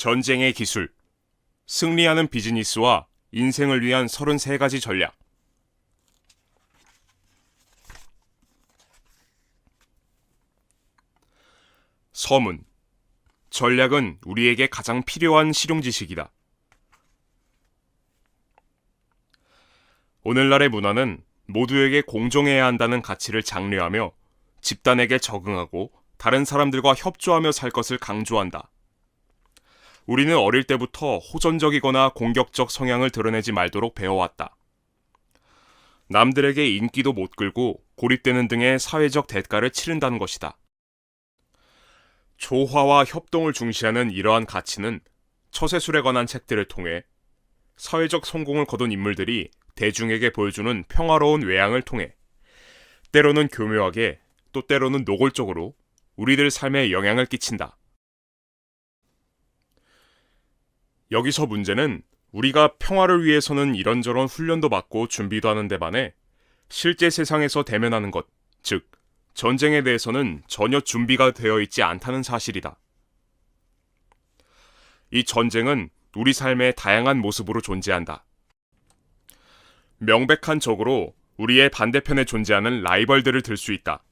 전쟁의 기술, 승리하는 비즈니스와 인생을 위한 33가지 전략. 서문. 전략은 우리에게 가장 필요한 실용 지식이다. 오늘날의 문화는 모두에게 공정해야 한다는 가치를 장려하며 집단에게 적응하고 다른 사람들과 협조하며 살 것을 강조한다. 우리는 어릴 때부터 호전적이거나 공격적 성향을 드러내지 말도록 배워왔다. 남들에게 인기도 못 끌고 고립되는 등의 사회적 대가를 치른다는 것이다. 조화와 협동을 중시하는 이러한 가치는 처세술에 관한 책들을 통해 사회적 성공을 거둔 인물들이 대중에게 보여주는 평화로운 외양을 통해 때로는 교묘하게 또 때로는 노골적으로 우리들 삶에 영향을 끼친다. 여기서 문제는 우리가 평화를 위해서는 이런저런 훈련도 받고 준비도 하는 데 반해 실제 세상에서 대면하는 것, 즉, 전쟁에 대해서는 전혀 준비가 되어 있지 않다는 사실이다. 이 전쟁은 우리 삶의 다양한 모습으로 존재한다. 명백한 적으로 우리의 반대편에 존재하는 라이벌들을 들 수 있다.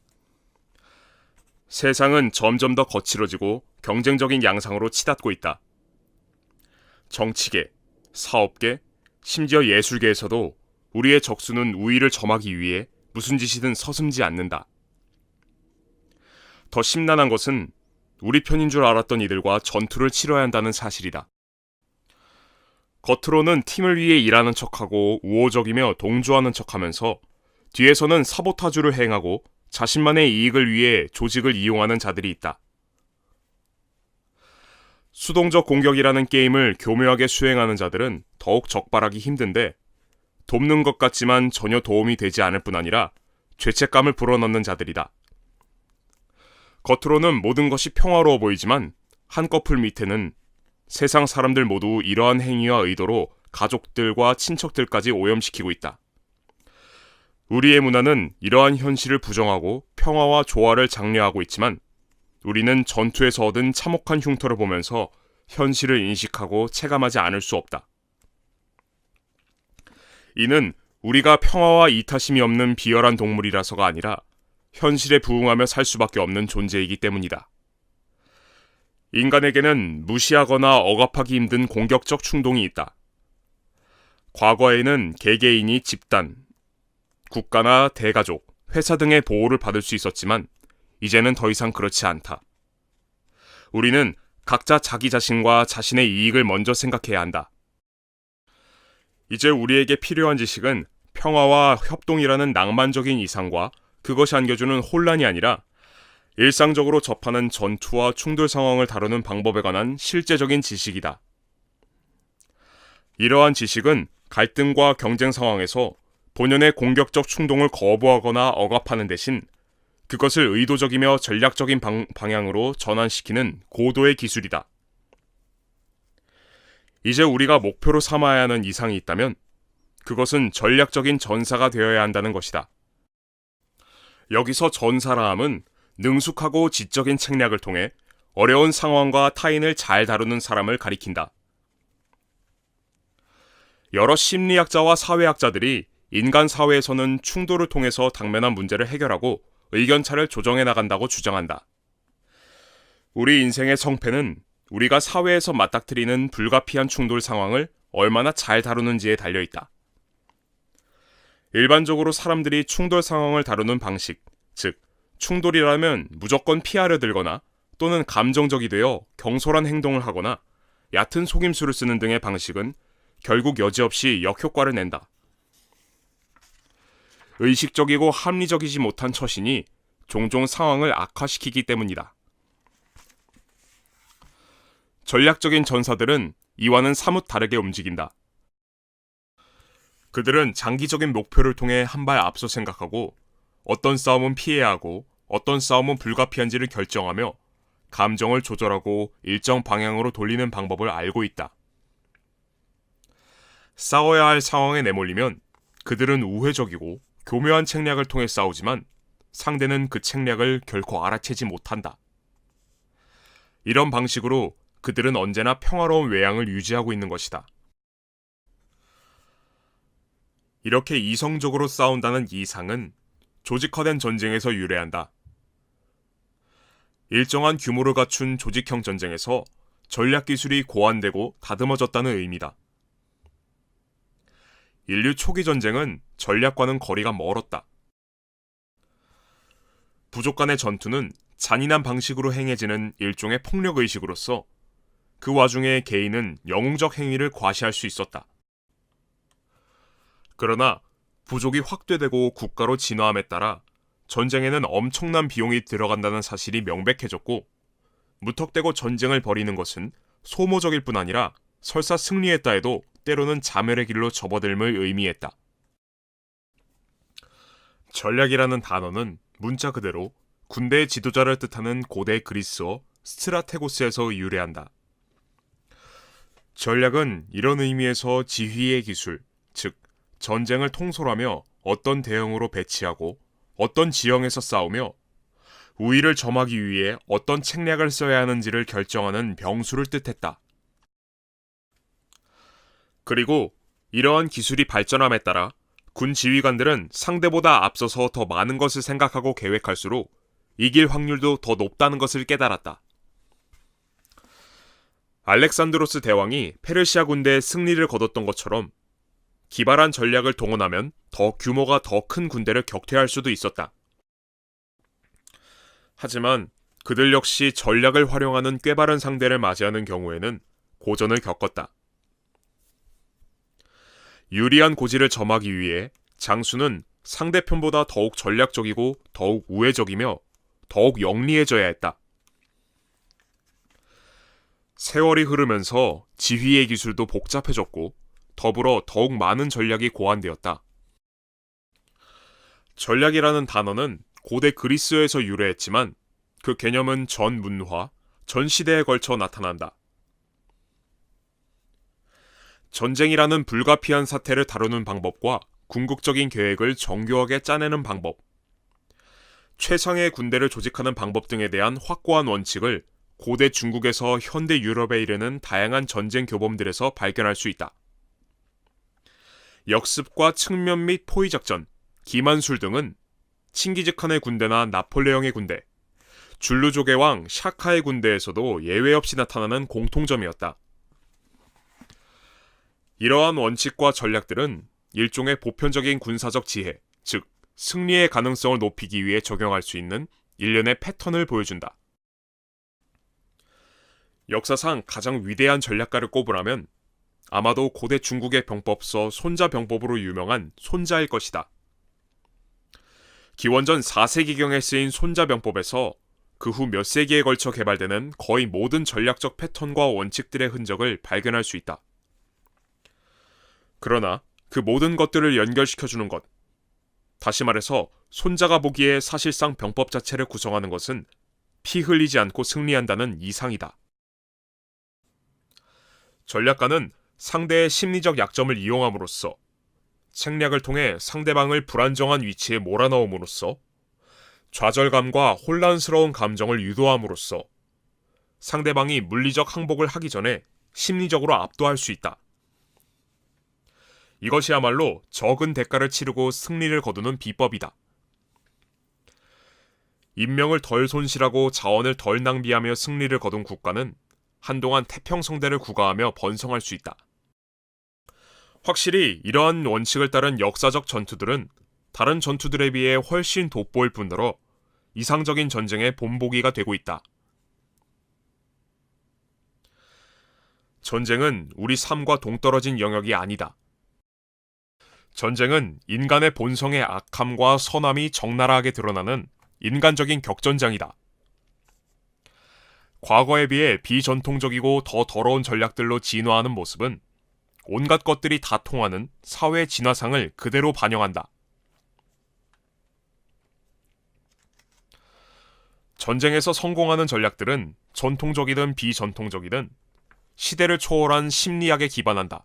세상은 점점 더 거칠어지고 경쟁적인 양상으로 치닫고 있다. 정치계, 사업계, 심지어 예술계에서도 우리의 적수는 우위를 점하기 위해 무슨 짓이든 서슴지 않는다. 더 심란한 것은 우리 편인 줄 알았던 이들과 전투를 치러야 한다는 사실이다. 겉으로는 팀을 위해 일하는 척하고 우호적이며 동조하는 척하면서 뒤에서는 사보타주를 행하고 자신만의 이익을 위해 조직을 이용하는 자들이 있다. 수동적 공격이라는 게임을 교묘하게 수행하는 자들은 더욱 적발하기 힘든데 돕는 것 같지만 전혀 도움이 되지 않을 뿐 아니라 죄책감을 불어넣는 자들이다. 겉으로는 모든 것이 평화로워 보이지만 한꺼풀 밑에는 세상 사람들 모두 이러한 행위와 의도로 가족들과 친척들까지 오염시키고 있다. 우리의 문화는 이러한 현실을 부정하고 평화와 조화를 장려하고 있지만 우리는 전투에서 얻은 참혹한 흉터를 보면서 현실을 인식하고 체감하지 않을 수 없다. 이는 우리가 평화와 이타심이 없는 비열한 동물이라서가 아니라 현실에 부응하며 살 수밖에 없는 존재이기 때문이다. 인간에게는 무시하거나 억압하기 힘든 공격적 충동이 있다. 과거에는 개개인이 집단, 국가나 대가족, 회사 등의 보호를 받을 수 있었지만 이제는 더 이상 그렇지 않다. 우리는 각자 자기 자신과 자신의 이익을 먼저 생각해야 한다. 이제 우리에게 필요한 지식은 평화와 협동이라는 낭만적인 이상과 그것이 안겨주는 혼란이 아니라 일상적으로 접하는 전투와 충돌 상황을 다루는 방법에 관한 실제적인 지식이다. 이러한 지식은 갈등과 경쟁 상황에서 본연의 공격적 충동을 거부하거나 억압하는 대신 그것을 의도적이며 전략적인 방, 방향으로 전환시키는 고도의 기술이다. 이제 우리가 목표로 삼아야 하는 이상이 있다면 그것은 전략적인 전사가 되어야 한다는 것이다. 여기서 전사라 함은 능숙하고 지적인 책략을 통해 어려운 상황과 타인을 잘 다루는 사람을 가리킨다. 여러 심리학자와 사회학자들이 인간 사회에서는 충돌을 통해서 당면한 문제를 해결하고 의견차를 조정해 나간다고 주장한다. 우리 인생의 성패는 우리가 사회에서 맞닥뜨리는 불가피한 충돌 상황을 얼마나 잘 다루는지에 달려 있다. 일반적으로 사람들이 충돌 상황을 다루는 방식, 즉, 충돌이라면 무조건 피하려 들거나 또는 감정적이 되어 경솔한 행동을 하거나 얕은 속임수를 쓰는 등의 방식은 결국 여지없이 역효과를 낸다. 의식적이고 합리적이지 못한 처신이 종종 상황을 악화시키기 때문이다. 전략적인 전사들은 이와는 사뭇 다르게 움직인다. 그들은 장기적인 목표를 통해 한 발 앞서 생각하고 어떤 싸움은 피해야 하고 어떤 싸움은 불가피한지를 결정하며 감정을 조절하고 일정 방향으로 돌리는 방법을 알고 있다. 싸워야 할 상황에 내몰리면 그들은 우회적이고 교묘한 책략을 통해 싸우지만 상대는 그 책략을 결코 알아채지 못한다. 이런 방식으로 그들은 언제나 평화로운 외양을 유지하고 있는 것이다. 이렇게 이성적으로 싸운다는 이상은 조직화된 전쟁에서 유래한다. 일정한 규모를 갖춘 조직형 전쟁에서 전략 기술이 고안되고 다듬어졌다는 의미다. 인류 초기 전쟁은 전략과는 거리가 멀었다. 부족 간의 전투는 잔인한 방식으로 행해지는 일종의 폭력 의식으로서 그 와중에 개인은 영웅적 행위를 과시할 수 있었다. 그러나 부족이 확대되고 국가로 진화함에 따라 전쟁에는 엄청난 비용이 들어간다는 사실이 명백해졌고 무턱대고 전쟁을 벌이는 것은 소모적일 뿐 아니라 설사 승리했다 해도 때로는 자멸의 길로 접어들음을 의미했다. 전략이라는 단어는 문자 그대로 군대의 지도자를 뜻하는 고대 그리스어 스트라테고스에서 유래한다. 전략은 이런 의미에서 지휘의 기술, 즉 전쟁을 통솔하며 어떤 대형으로 배치하고 어떤 지형에서 싸우며 우위를 점하기 위해 어떤 책략을 써야 하는지를 결정하는 병수를 뜻했다. 그리고 이러한 기술이 발전함에 따라 군 지휘관들은 상대보다 앞서서 더 많은 것을 생각하고 계획할수록 이길 확률도 더 높다는 것을 깨달았다. 알렉산드로스 대왕이 페르시아 군대에 승리를 거뒀던 것처럼 기발한 전략을 동원하면 더 규모가 더 큰 군대를 격퇴할 수도 있었다. 하지만 그들 역시 전략을 활용하는 꾀바른 상대를 맞이하는 경우에는 고전을 겪었다. 유리한 고지를 점하기 위해 장수는 상대편보다 더욱 전략적이고 더욱 우회적이며 더욱 영리해져야 했다. 세월이 흐르면서 지휘의 기술도 복잡해졌고 더불어 더욱 많은 전략이 고안되었다. 전략이라는 단어는 고대 그리스에서 유래했지만 그 개념은 전 문화, 전 시대에 걸쳐 나타난다. 전쟁이라는 불가피한 사태를 다루는 방법과 궁극적인 계획을 정교하게 짜내는 방법, 최상의 군대를 조직하는 방법 등에 대한 확고한 원칙을 고대 중국에서 현대 유럽에 이르는 다양한 전쟁 교범들에서 발견할 수 있다. 역습과 측면 및 포위 작전, 기만술 등은 칭기즈칸의 군대나 나폴레옹의 군대, 줄루족의 왕 샤카의 군대에서도 예외 없이 나타나는 공통점이었다. 이러한 원칙과 전략들은 일종의 보편적인 군사적 지혜, 즉 승리의 가능성을 높이기 위해 적용할 수 있는 일련의 패턴을 보여준다. 역사상 가장 위대한 전략가를 꼽으라면 아마도 고대 중국의 병법서 손자 병법으로 유명한 손자일 것이다. 기원전 4세기경에 쓰인 손자 병법에서 그 후 몇 세기에 걸쳐 개발되는 거의 모든 전략적 패턴과 원칙들의 흔적을 발견할 수 있다. 그러나 그 모든 것들을 연결시켜주는 것, 다시 말해서 손자가 보기에 사실상 병법 자체를 구성하는 것은 피 흘리지 않고 승리한다는 이상이다. 전략가는 상대의 심리적 약점을 이용함으로써 책략을 통해 상대방을 불안정한 위치에 몰아넣음으로써 좌절감과 혼란스러운 감정을 유도함으로써 상대방이 물리적 항복을 하기 전에 심리적으로 압도할 수 있다. 이것이야말로 적은 대가를 치르고 승리를 거두는 비법이다. 인명을 덜 손실하고 자원을 덜 낭비하며 승리를 거둔 국가는 한동안 태평성대를 구가하며 번성할 수 있다. 확실히 이러한 원칙을 따른 역사적 전투들은 다른 전투들에 비해 훨씬 돋보일 뿐더러 이상적인 전쟁의 본보기가 되고 있다. 전쟁은 우리 삶과 동떨어진 영역이 아니다. 전쟁은 인간의 본성의 악함과 선함이 적나라하게 드러나는 인간적인 격전장이다. 과거에 비해 비전통적이고 더 더러운 전략들로 진화하는 모습은 온갖 것들이 다 통하는 사회 진화상을 그대로 반영한다. 전쟁에서 성공하는 전략들은 전통적이든 비전통적이든 시대를 초월한 심리학에 기반한다.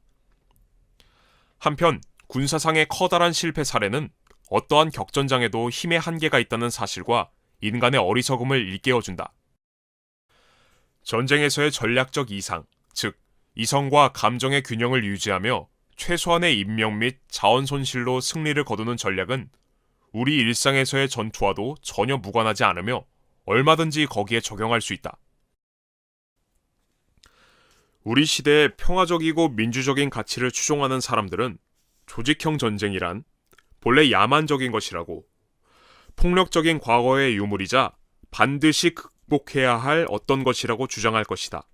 한편 군사상의 커다란 실패 사례는 어떠한 격전장에도 힘의 한계가 있다는 사실과 인간의 어리석음을 일깨워준다. 전쟁에서의 전략적 이상, 즉 이성과 감정의 균형을 유지하며 최소한의 인명 및 자원 손실로 승리를 거두는 전략은 우리 일상에서의 전투와도 전혀 무관하지 않으며 얼마든지 거기에 적용할 수 있다. 우리 시대의 평화적이고 민주적인 가치를 추종하는 사람들은 조직형 전쟁이란 본래 야만적인 것이라고 폭력적인 과거의 유물이자 반드시 극복해야 할 어떤 것이라고 주장할 것이다.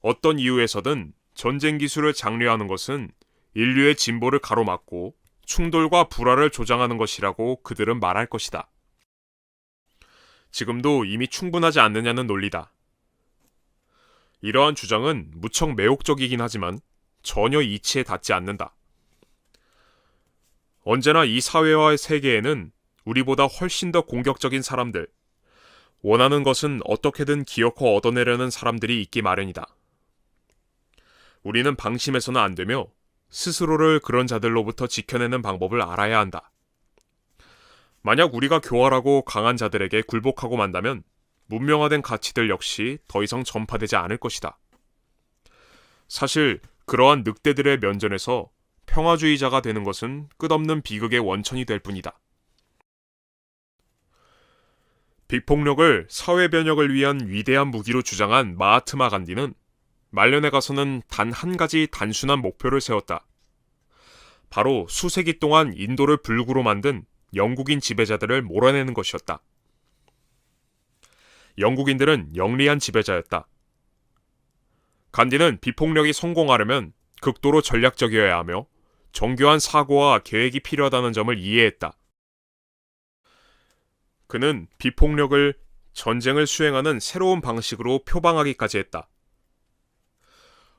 어떤 이유에서든 전쟁 기술을 장려하는 것은 인류의 진보를 가로막고 충돌과 불화를 조장하는 것이라고 그들은 말할 것이다. 지금도 이미 충분하지 않느냐는 논리다. 이러한 주장은 무척 매혹적이긴 하지만 전혀 이치에 닿지 않는다. 언제나 이 사회와 세계에는 우리보다 훨씬 더 공격적인 사람들, 원하는 것은 어떻게든 기어코 얻어내려는 사람들이 있기 마련이다. 우리는 방심해서는 안 되며 스스로를 그런 자들로부터 지켜내는 방법을 알아야 한다. 만약 우리가 교활하고 강한 자들에게 굴복하고 만다면 문명화된 가치들 역시 더 이상 전파되지 않을 것이다. 사실 그러한 늑대들의 면전에서 평화주의자가 되는 것은 끝없는 비극의 원천이 될 뿐이다. 비폭력을 사회 변혁을 위한 위대한 무기로 주장한 마하트마 간디는 말년에 가서는 단 한 가지 단순한 목표를 세웠다. 바로 수세기 동안 인도를 불구로 만든 영국인 지배자들을 몰아내는 것이었다. 영국인들은 영리한 지배자였다. 간디는 비폭력이 성공하려면 극도로 전략적이어야 하며 정교한 사고와 계획이 필요하다는 점을 이해했다. 그는 비폭력을 전쟁을 수행하는 새로운 방식으로 표방하기까지 했다.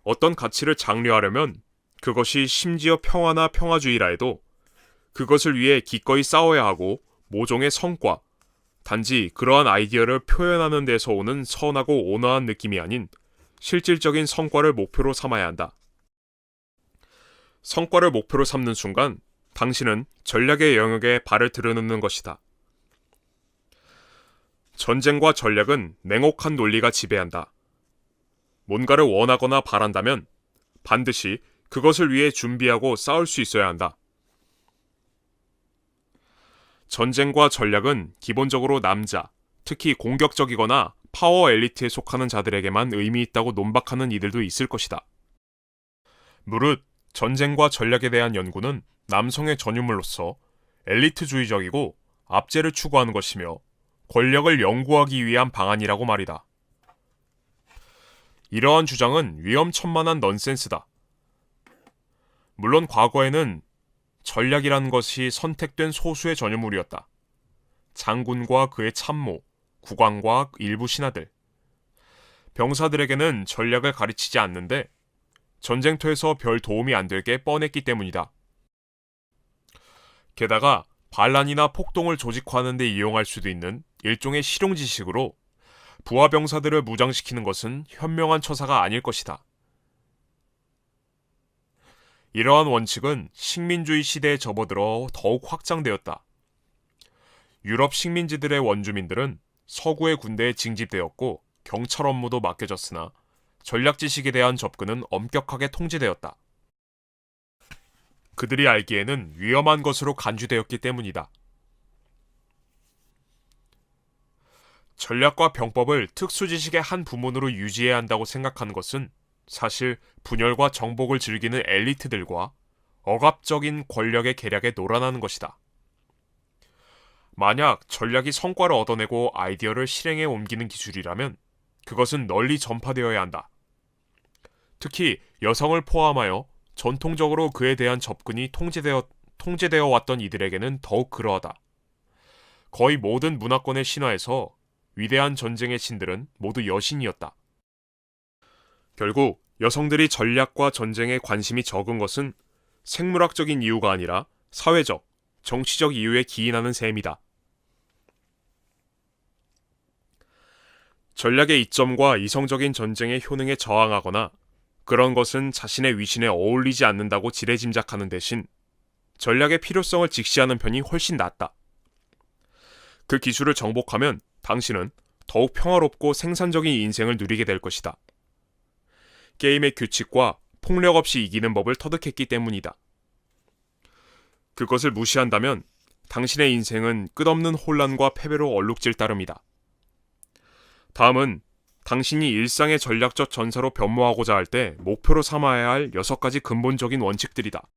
어떤 가치를 장려하려면 그것이 심지어 평화나 평화주의라 해도 그것을 위해 기꺼이 싸워야 하고 모종의 성과, 단지 그러한 아이디어를 표현하는 데서 오는 선하고 온화한 느낌이 아닌 실질적인 성과를 목표로 삼아야 한다. 성과를 목표로 삼는 순간 당신은 전략의 영역에 발을 들여놓는 것이다. 전쟁과 전략은 냉혹한 논리가 지배한다. 뭔가를 원하거나 바란다면 반드시 그것을 위해 준비하고 싸울 수 있어야 한다. 전쟁과 전략은 기본적으로 남자, 특히 공격적이거나 파워 엘리트에 속하는 자들에게만 의미 있다고 논박하는 이들도 있을 것이다. 무릇 전쟁과 전략에 대한 연구는 남성의 전유물로서 엘리트주의적이고 압제를 추구하는 것이며 권력을 연구하기 위한 방안이라고 말이다. 이러한 주장은 위험천만한 넌센스다. 물론 과거에는 전략이라는 것이 선택된 소수의 전유물이었다. 장군과 그의 참모, 국왕과 일부 신하들. 병사들에게는 전략을 가르치지 않는데 전쟁터에서 별 도움이 안될게 뻔했기 때문이다. 게다가 반란이나 폭동을 조직화하는 데 이용할 수도 있는 일종의 실용 지식으로 부하 병사들을 무장시키는 것은 현명한 처사가 아닐 것이다. 이러한 원칙은 식민주의 시대에 접어들어 더욱 확장되었다. 유럽 식민지들의 원주민들은 서구의 군대에 징집되었고 경찰 업무도 맡겨졌으나 전략 지식에 대한 접근은 엄격하게 통제되었다. 그들이 알기에는 위험한 것으로 간주되었기 때문이다. 전략과 병법을 특수 지식의 한 부문으로 유지해야 한다고 생각하는 것은 사실 분열과 정복을 즐기는 엘리트들과 억압적인 권력의 계략에 놀아나는 것이다. 만약 전략이 성과를 얻어내고 아이디어를 실행에 옮기는 기술이라면 그것은 널리 전파되어야 한다. 특히 여성을 포함하여 전통적으로 그에 대한 접근이 통제되어, 통제되어 왔던 이들에게는 더욱 그러하다. 거의 모든 문화권의 신화에서 위대한 전쟁의 신들은 모두 여신이었다. 결국 여성들이 전략과 전쟁에 관심이 적은 것은 생물학적인 이유가 아니라 사회적, 정치적 이유에 기인하는 셈이다. 전략의 이점과 이성적인 전쟁의 효능에 저항하거나 그런 것은 자신의 위신에 어울리지 않는다고 지레 짐작하는 대신 전략의 필요성을 직시하는 편이 훨씬 낫다. 그 기술을 정복하면 당신은 더욱 평화롭고 생산적인 인생을 누리게 될 것이다. 게임의 규칙과 폭력 없이 이기는 법을 터득했기 때문이다. 그것을 무시한다면 당신의 인생은 끝없는 혼란과 패배로 얼룩질 따름이다. 다음은 당신이 일상의 전략적 전사로 변모하고자 할 때 목표로 삼아야 할 여섯 가지 근본적인 원칙들이다.